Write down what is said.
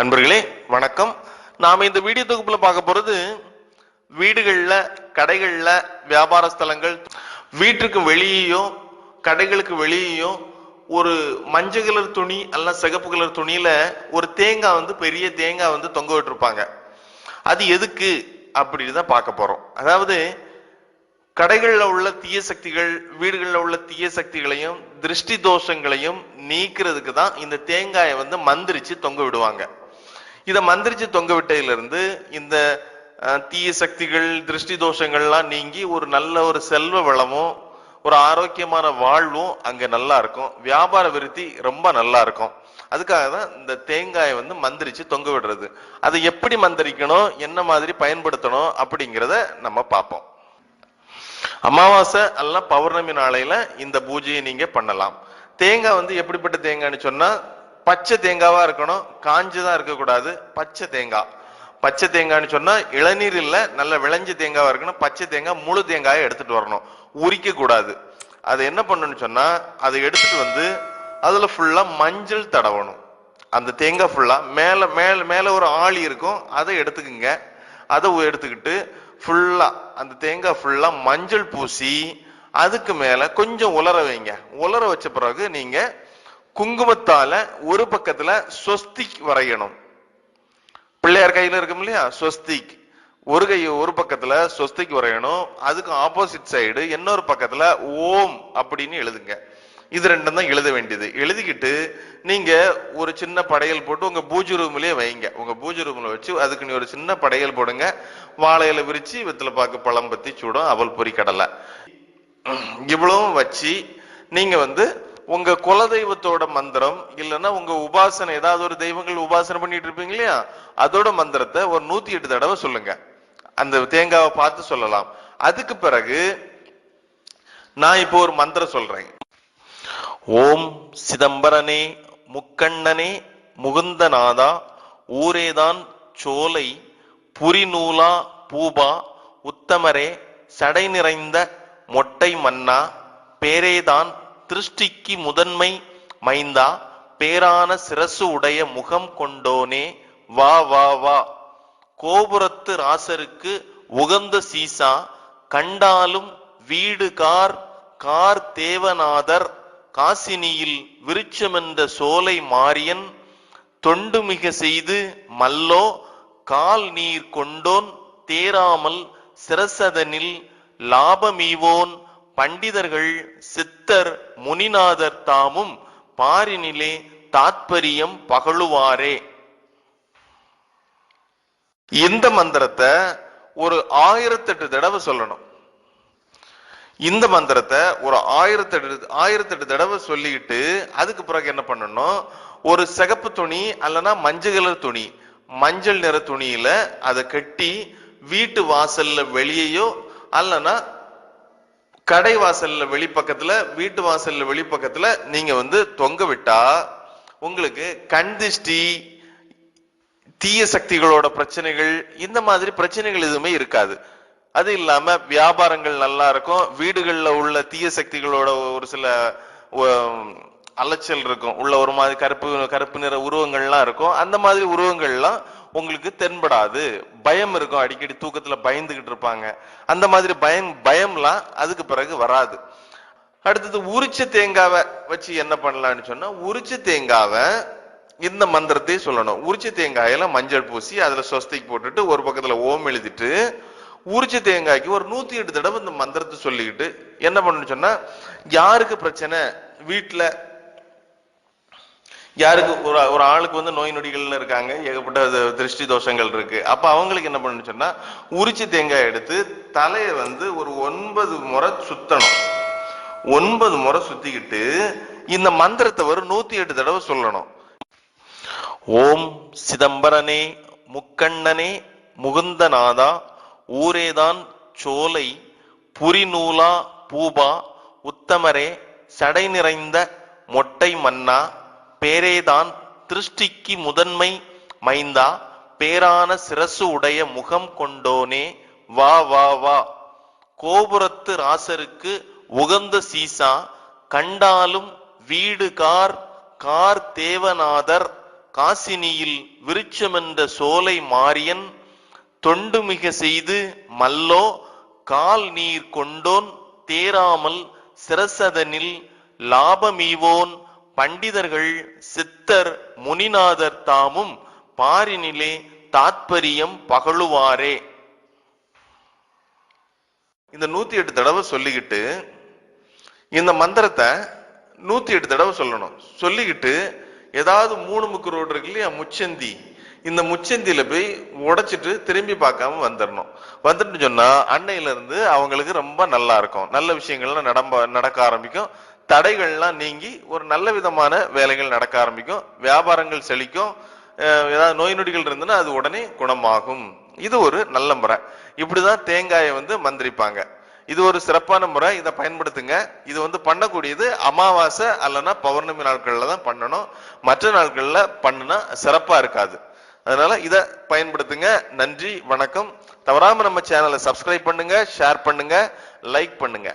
அன்பர்களே வணக்கம். நாம இந்த வீடியோ தொகுப்புல பார்க்க போறது வீடுகள்ல கடைகள்ல வியாபார ஸ்தலங்கள் வீட்டுக்கு வெளியேயும் கடைகளுக்கு வெளியேயோ ஒரு மஞ்சள் கலர் துணி அல்ல சிகப்பு கலர் துணியில ஒரு தேங்காய் வந்து பெரிய தேங்காய் வந்து தொங்க விட்டுருப்பாங்க. அது எதுக்கு அப்படின்னு தான் பார்க்க போறோம். அதாவது கடைகளில் உள்ள தீய சக்திகள் வீடுகளில் உள்ள தீய சக்திகளையும் திருஷ்டி தோஷங்களையும் நீக்கிறதுக்கு தான் இந்த தேங்காயை வந்து மந்திரிச்சு தொங்க விடுவாங்க. இதை மந்திரிச்சு தொங்க விட்டதுல இருந்து இந்த தீய சக்திகள் திருஷ்டி தோஷங்கள்லாம் நீங்கி ஒரு நல்ல ஒரு செல்வ வளமும் ஒரு ஆரோக்கியமான வாழ்வும் அங்க நல்லா இருக்கும். வியாபார விருத்தி ரொம்ப நல்லா இருக்கும். அதுக்காக தான் இந்த தேங்காயை வந்து மந்திரிச்சு தொங்க விடுறது. அதை எப்படி மந்திரிக்கணும் என்ன மாதிரி பயன்படுத்தணும் அப்படிங்கிறத நம்ம பார்ப்போம். அமாவாசை அல்ல பௌர்ணமி நாளையில இந்த பூஜையை நீங்க பண்ணலாம். தேங்காய் வந்து எப்படிப்பட்ட தேங்காய்னு சொன்னா பச்சை தேங்காவா இருக்கணும் காஞ்சுதான் இருக்கக்கூடாது பச்சை தேங்காய் பச்சை தேங்காய்னு சொன்னா இளநீர் இல்ல நல்ல விளைஞ்ச தேங்காவா இருக்கணும் பச்சை தேங்காய் முழு தேங்காயை எடுத்துட்டு வரணும். உரிக்க கூடாது அது என்ன பண்ணணும்னு சொன்னா அதை எடுத்துட்டு வந்து அதுல ஃபுல்லா மஞ்சள் தடவணும். அந்த தேங்காய் ஃபுல்லா மேல மேல மேல ஒரு ஆளி இருக்கும் அதை எடுத்துக்குங்க. அதை எடுத்துக்கிட்டு ஃபுல்லா அந்த தேங்காய் ஃபுல்லா மஞ்சள் பூசி அதுக்கு மேல கொஞ்சம் உலர வைங்க. உலர வச்ச பிறகு நீங்க குங்குமத்தால ஒரு பக்கத்துல ஸ்வஸ்திக் வரையணும். பிள்ளையார் கையில இருக்கும் இல்லையா? ஸ்வஸ்திக் ஒரு கை ஒரு பக்கத்துல ஸ்வஸ்திக் வரையணும். அதுக்கு ஆப்போசிட் சைடு இன்னொரு பக்கத்துல ஓம் அப்படின்னு எழுதுங்க. இது ரெண்டும் தான் எழுத வேண்டியது. எழுதிக்கிட்டு நீங்க ஒரு சின்ன படையல் போட்டு உங்க பூஜை ரூம்லயே வைங்க. உங்க பூஜை ரூம்ல வச்சு அதுக்கு நீ ஒரு சின்ன படையல் போடுங்க. வாழையில விரிச்சு வெத்தில பாக்கு பழம் பத்தி சூடம் அவல் பொரி கடலை. இவ்வளவும் வச்சு நீங்க வந்து உங்க குலதெய்வத்தோட மந்திரம் இல்லைன்னா உங்க உபாசனை ஏதாவது ஒரு தெய்வங்கள் உபாசனை பண்ணிட்டு இருப்பீங்க இல்லையா? அதோட மந்திரத்தை ஒரு நூத்தி எட்டு தடவை சொல்லுங்க. அந்த தேங்காவை பார்த்து சொல்லலாம். அதுக்கு பிறகு நான் இப்போ ஒரு மந்திரம் சொல்றேன். ஓம் சிதம்பரனே முக்கண்ணனே முகுந்தநாதா ஊரேதான் சோலை புரிநூலா பூபா உத்தமரே சடை நிறைந்த மொட்டை மன்னா பேரேதான் திருஷ்டிக்கு முதன்மை மைந்தா பேரான சிரசு உடைய முகம் கொண்டோனே வா வா வா. கோபுரத்து ராசருக்கு உகந்த சீசா கண்டாலும் வீடு கார் கார் தேவநாதர் காசினியில் விருட்சமென்ற சோலை மாரியன் தொண்டுமிக செய்து மல்லோ கால் நீர் கொண்டோன் தேராமல் சிரசதனில் லாபமீவோன் பண்டிதர்கள் சித்தர் முனிநாதர் தாமும் பாரினிலே தாத்பரியம் பகழுவாரே இந்த மந்திரத்தை ஒரு ஆயிரத்தெட்டு தடவை சொல்லணும். இந்த மந்திரத்தை ஒரு ஆயிரத்தெட்டு ஆயிரத்தெட்டு தடவை சொல்லிக்கிட்டு அதுக்கு பிறகு என்ன பண்ணணும்? ஒரு சிகப்பு துணி அல்லனா மஞ்சள் கலர் துணி மஞ்சள் நிற துணியில அதை கட்டி வீட்டு வாசல்ல வெளியேயோ அல்லனா கடை வாசல்ல வெளிப்பக்கத்துல வீட்டு வாசல்ல வெளிப்பக்கத்துல நீங்க வந்து தொங்க விட்டா உங்களுக்கு கண் திஷ்டி தீய சக்திகளோட பிரச்சனைகள் இந்த மாதிரி பிரச்சனைகள் எதுவுமே இருக்காது. அது இல்லாம வியாபாரங்கள் நல்லா இருக்கும். வீடுகள்ல உள்ள தீய சக்திகளோட ஒரு சில அலைச்சல் இருக்கும். உள்ள ஒரு மாதிரி கருப்பு கருப்பு நிற உருவங்கள்லாம் இருக்கும். அந்த மாதிரி உருவங்கள்லாம் உங்களுக்கு தென்படாது. பயம் இருக்கும். அடிக்கடி தூக்கத்துல பயந்துகிட்டு இருப்பாங்க. அந்த மாதிரி பயம் பயம்லாம் அதுக்கு பிறகு வராது. அடுத்தது உரிச்ச தேங்காவை வச்சு என்ன பண்ணலாம்னு சொன்னா உரிச்ச தேங்காவை இந்த மந்திரத்தை சொல்லணும். உரிச்ச தேங்காயில மஞ்சள் பூசி அதுல சொஸ்திக்கு போட்டுட்டு ஒரு பக்கத்துல ஓம் எழுதிட்டு உரிச்ச தேங்காய்க்கு ஒரு நூத்தி எட்டு தடவை இந்த மந்திரத்தை சொல்லிக்கிட்டு என்ன பண்ணணும்னு சொன்னா யாருக்கு பிரச்சனை? வீட்டுல யாருக்கு ஒரு ஒரு ஆளுக்கு வந்து நோய் நொடிகள்னு இருக்காங்க ஏகப்பட்ட திருஷ்டி தோஷங்கள் இருக்கு. அப்ப அவங்களுக்கு என்ன பண்ணணும் சொன்னா உரிச்சு தேங்காய் எடுத்து தலையை வந்து ஒரு ஒன்பது முறை சுத்தணும். ஒன்பது முறை சுத்திக்கிட்டு இந்த மந்திரத்தை ஒரு நூத்தி எட்டு தடவை சொல்லணும். ஓம் சிதம்பரனே முக்கண்ணனே முகுந்தநாதா ஊரேதான் சோலை புரிநூலா பூபா உத்தமரே சடை நிறைந்த மொட்டை மன்னா பேரேதான் திருஷ்டிக்கு முதன்மை மைந்தா பேரான சிரசு உடைய முகம் கொண்டோனே வா வா வா. கோபுரத்து ராசருக்கு உகந்த சீசா கண்டாலும் வீடு கார் கார் தேவநாதர் காசினியில் விருட்சமென்ற சோலை மாரியன் தொண்டுமிக செய்து மல்லோ கால் நீர் கொண்டோன் தேராமல் சிரசதனில் லாபமீவோன் பண்டிதர்கள் சித்தர் முனிநாதர் தாமும் பாரினிலே தாத்பரியம் பகழுவாரே இந்த நூத்தி எட்டு தடவை சொல்லிக்கிட்டு இந்த மந்திரத்தை நூத்தி எட்டு தடவை சொல்லணும். சொல்லிக்கிட்டு ஏதாவது மூணு முக்கு ரோடு இருக்கு இல்லையா முச்சந்தி. இந்த முச்சந்தியில போய் உடைச்சிட்டு திரும்பி பார்க்காம வந்துடணும் வந்துட்டு சொன்னா அன்னையில இருந்து அவங்களுக்கு ரொம்ப நல்லா இருக்கும். நல்ல விஷயங்கள்லாம் நடம்ப நடக்க ஆரம்பிக்கும். தடைகள்லாம் நீங்கி ஒரு நல்ல விதமான வேலைகள் நடக்க ஆரம்பிக்கும். வியாபாரங்கள் செழிக்கும். ஏதாவது நோய் நொடிகள் இருந்ததுன்னா அது உடனே குணமாகும். இது ஒரு நல்ல முறை. இப்படிதான் தேங்காயை வந்து மந்திரிப்பாங்க. இது ஒரு சிறப்பான முறை. இதை பயன்படுத்துங்க. இது வந்து பண்ணக்கூடியது அமாவாசை அல்லனா பௌர்ணமி நாட்கள்ல தான் பண்ணணும். மற்ற நாட்கள்ல பண்ணுனா சிறப்பா இருக்காது. அதனால இதை பயன்படுத்துங்க. நன்றி வணக்கம். தவறாம நம்ம சேனலை சப்ஸ்கிரைப் பண்ணுங்க ஷேர் பண்ணுங்க லைக் பண்ணுங்க.